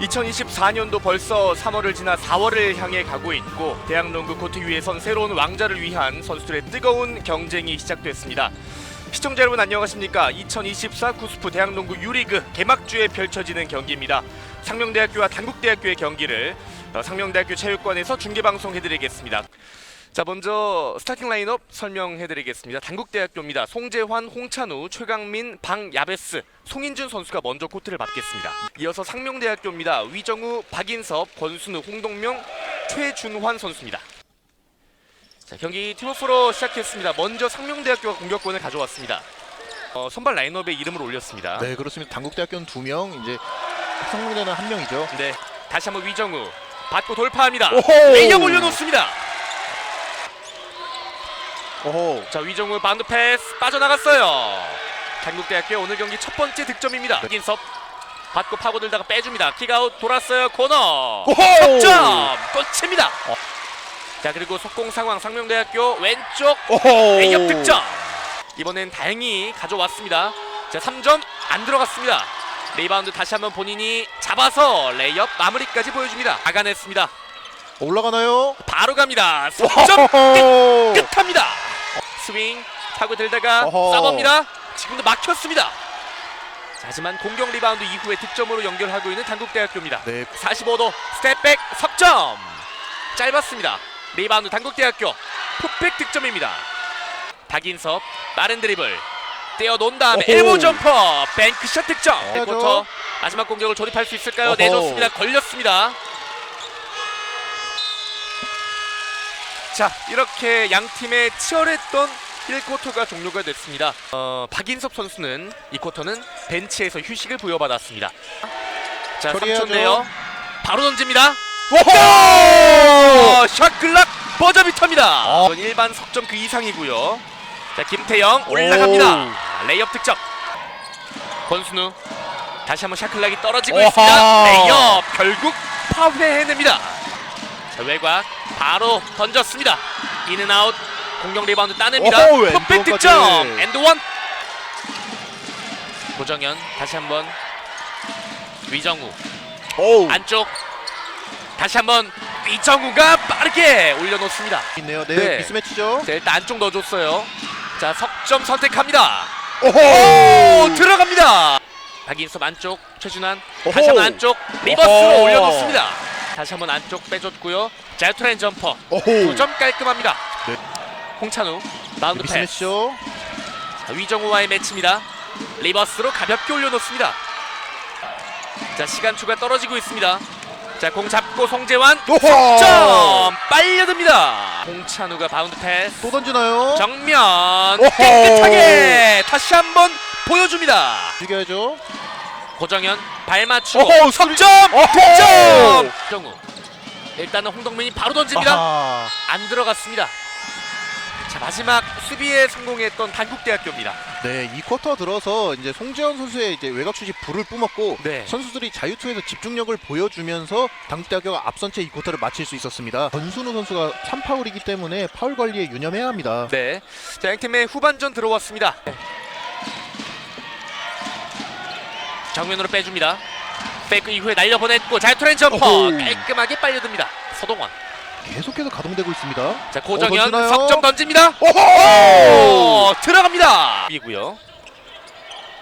(2024년도) 벌써 (3월을) 지나 (4월을) 향해 가고 있고 대학 농구 코트 위에 선 새로운 왕자를 위한 선수들의 뜨거운 경쟁이 시작됐습니다. 시청자 여러분 안녕하십니까? 2024 구스프 대학농구 유리그 개막주에 펼쳐지는 경기입니다. 상명대학교와 단국대학교의 경기를 어, 상명대학교 체육관에서 중계방송해드리겠습니다 자 먼저 스타팅 라인업 설명해드리겠습니다. 단국대학교입니다. 송재환, 홍찬우, 최강민, 방야베스, 송인준 선수가 먼저 코트를 밟겠습니다. 이어서 상명대학교입니다. 위정우, 박인섭, 권순우, 홍동명, 최준환 선수입니다. 자 경기 티로프로 시작했습니다. 먼저 상명대학교가 공격권을 가져왔습니다. 어, 선발 라인업에 이름을 올렸습니다. 네 그렇습니다. 단국대학교는 두 명, 이제 성공대는 한 명이죠. 네, 다시 한번 위정우 받고 돌파합니다. 레이업 올려놓습니다. 오호. 자 위정우 바운드 패스 빠져나갔어요. 단국대학교 오늘 경기 첫 번째 득점입니다. 박인섭 받고 파고들다가 빼줍니다. 킥아웃 돌았어요. 코너. 오호! 득점 끝입니다. 자 그리고 속공 상황 상명대학교 왼쪽. 레이업 득점. 이번엔 다행히 가져왔습니다. 자 3점 안 들어갔습니다. 리바운드 다시 한번 본인이 잡아서 레이업 마무리까지 보여줍니다. 막아냈습니다. 올라가나요? 바로 갑니다. 3점 오호. 끝합니다. 스윙 타고 들다가 어허. 싸봅니다. 지금도 막혔습니다. 자, 하지만 공격 리바운드 이후에 득점으로 연결하고 있는 단국대학교입니다. 네. 45도 스텝백 석점 짧았습니다. 리바운드 단국대학교 풋백 득점입니다. 박인섭 빠른 드리블 떼어 놓은 다음에 오호. 엘보 점퍼 뱅크샷 득점. 해야죠. 쿼터 마지막 공격을 조립할 수 있을까요? 어허. 내줬습니다. 걸렸습니다. 자 이렇게 양 팀의 치열했던 1쿼터가 종료가 됐습니다. 어, 박인섭 선수는 이 쿼터는 벤치에서 휴식을 부여받았습니다. 자 처리해야죠. 3초인데요. 바로 던집니다. 오호. 어, 샷클락 버저비터입니다. 아. 이건 일반 석점 그 이상이고요. 자 김태영 올라갑니다. 아, 레이업 득점. 권순우 다시 한번 샷클락이 떨어지고 오하. 있습니다. 레이업 결국 파괴해냅니다. 자 외곽 바로 던졌습니다. 인앤아웃 공격 리바운드 따냅니다. 오호, 풋백. 득점 엔드원. 고정현 다시 한번 위정우 오. 안쪽 다시 한번 이정우가 빠르게 올려놓습니다. 있네요. 네, 네. 미스매치죠. 자, 일단 안쪽 넣어줬어요. 자 석점 선택합니다. 오호. 오 들어갑니다. 박인섭 안쪽 최준환 다시. 한번 안쪽 리버스로. 올려놓습니다. 다시 한번 안쪽 빼줬고요. 자유투라인 점퍼 오호. 두 점 깔끔합니다. 네. 홍찬우 마운드 패스 미스매치죠. 자, 위정우와의 매치입니다. 리버스로 가볍게 올려놓습니다. 자 시간 추가 떨어지고 있습니다. 자 공 잡고 송재환 오호. 점 빨려듭니다. 홍찬우가 바운드 패스 또 던지나요? 정면 오호. 깨끗하게 다시 한번 보여줍니다. 죽여야죠. 고정현 발 맞추고 오호, 석점 오호. 득점. 정우 일단은 홍동민이 바로 던집니다. 아하. 안 들어갔습니다. 자 마지막 수비에 성공했던 단국대학교입니다. 네, 이 쿼터 들어서 이제 송재현 선수의 이제 외곽 슛이 불을 뿜었고 네. 선수들이 자유투에서 집중력을 보여주면서 당국대학교가 앞선 채 이 쿼터를 마칠 수 있었습니다. 권순우 선수가 3파울이기 때문에 파울 관리에 유념해야 합니다. 네. 자, 양팀의 후반전 들어왔습니다. 정면으로 빼줍니다. 페이크 이후에 날려보냈고 자유투렌 점퍼 오호. 깔끔하게 빨려듭니다. 서동원. 계속해서 가동되고 있습니다. 자 고정현 어, 던지나요? 석점 던집니다. 오호! 오 들어갑니다. 이고요.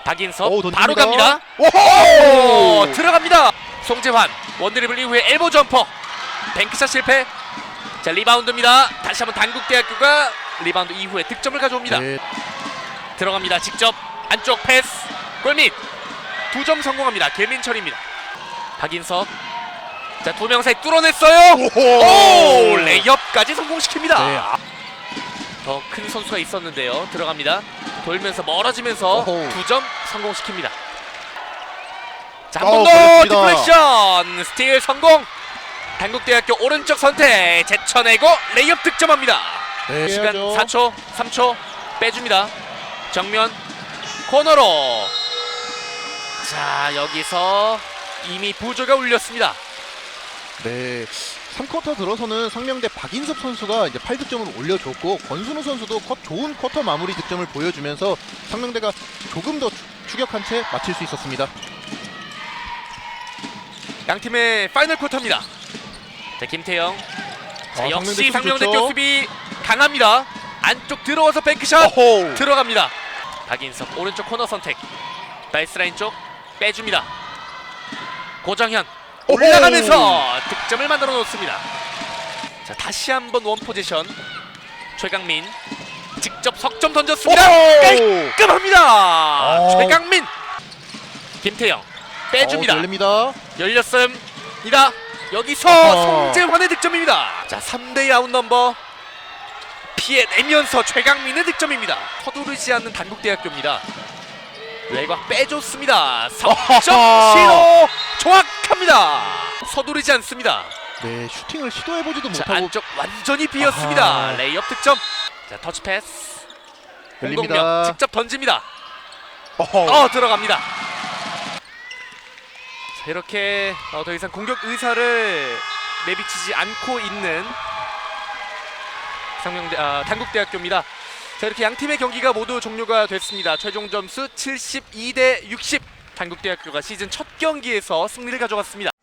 박인섭 오, 던집니다. 바로 갑니다. 오호! 오 들어갑니다. 송재환 원드리블 이후에 엘보 점퍼 뱅크샷 실패. 자 리바운드입니다. 다시 한번 단국대학교가 리바운드 이후에 득점을 가져옵니다. 네, 들어갑니다. 직접 안쪽 패스 골밑 두 점 성공합니다. 개민철입니다. 박인섭 자두 명 사이 뚫어냈어요. 오호! 오 레이업까지 성공시킵니다. 네, 아, 더큰 선수가 있었는데요. 들어갑니다. 돌면서 멀어지면서 오호. 두 점 성공시킵니다. 자, 한 번더 걸렸습니다. 디플렉션 스틸 성공. 단국대학교 오른쪽 선택 제쳐내고 레이업 득점합니다. 네, 시간 해야죠. 4초, 3초 빼줍니다. 정면 코너로. 자, 여기서 이미 부조가 울렸습니다. 네. 3쿼터 들어서는 상명대 박인섭 선수가 이제 8득점을 올려줬고 권순우 선수도 컷 좋은 쿼터 마무리 득점을 보여주면서 상명대가 조금 더 추- 추격한 채 마칠 수 있었습니다. 양 팀의 파이널 쿼터입니다. 자, 김태형. 자, 아, 역시 상명대 수비 상명대교 좋죠. 수비 강합니다. 안쪽 들어와서 뱅크샷 어호. 들어갑니다. 박인섭 오른쪽 코너 선택. 나이스라인 쪽 빼줍니다. 고정현. 올라가면서 득점을 만들어 놓습니다. 자 다시 한번 원 포지션 최강민 직접 석점 던졌습니다. 오호. 깔끔합니다. 어. 최강민 김태형 빼줍니다. 어, 열립니다. 열렸습니다. 여기서. 송재환의 득점입니다. 자 3대2 아웃 넘버 피해내면서 최강민의 득점입니다. 서두르지 않는 단국대학교입니다. 외곽 빼줬습니다. 석점 어허. 시도 정확합니다. 서두르지 않습니다. 네, 슈팅을 시도해보지도 자, 못하고 안쪽 완전히 비었습니다. 아하. 레이업 득점. 자 터치 패스. 열립니다. 직접 던집니다. 어허. 어 들어갑니다. 자, 이렇게 어, 더 이상 공격 의사를 내비치지 않고 있는 상명대 아, 단국대학교입니다. 자 이렇게 양 팀의 경기가 모두 종료가 됐습니다. 최종 점수 72 대 60. 단국대학교가 시즌 첫 경기에서 승리를 가져갔습니다.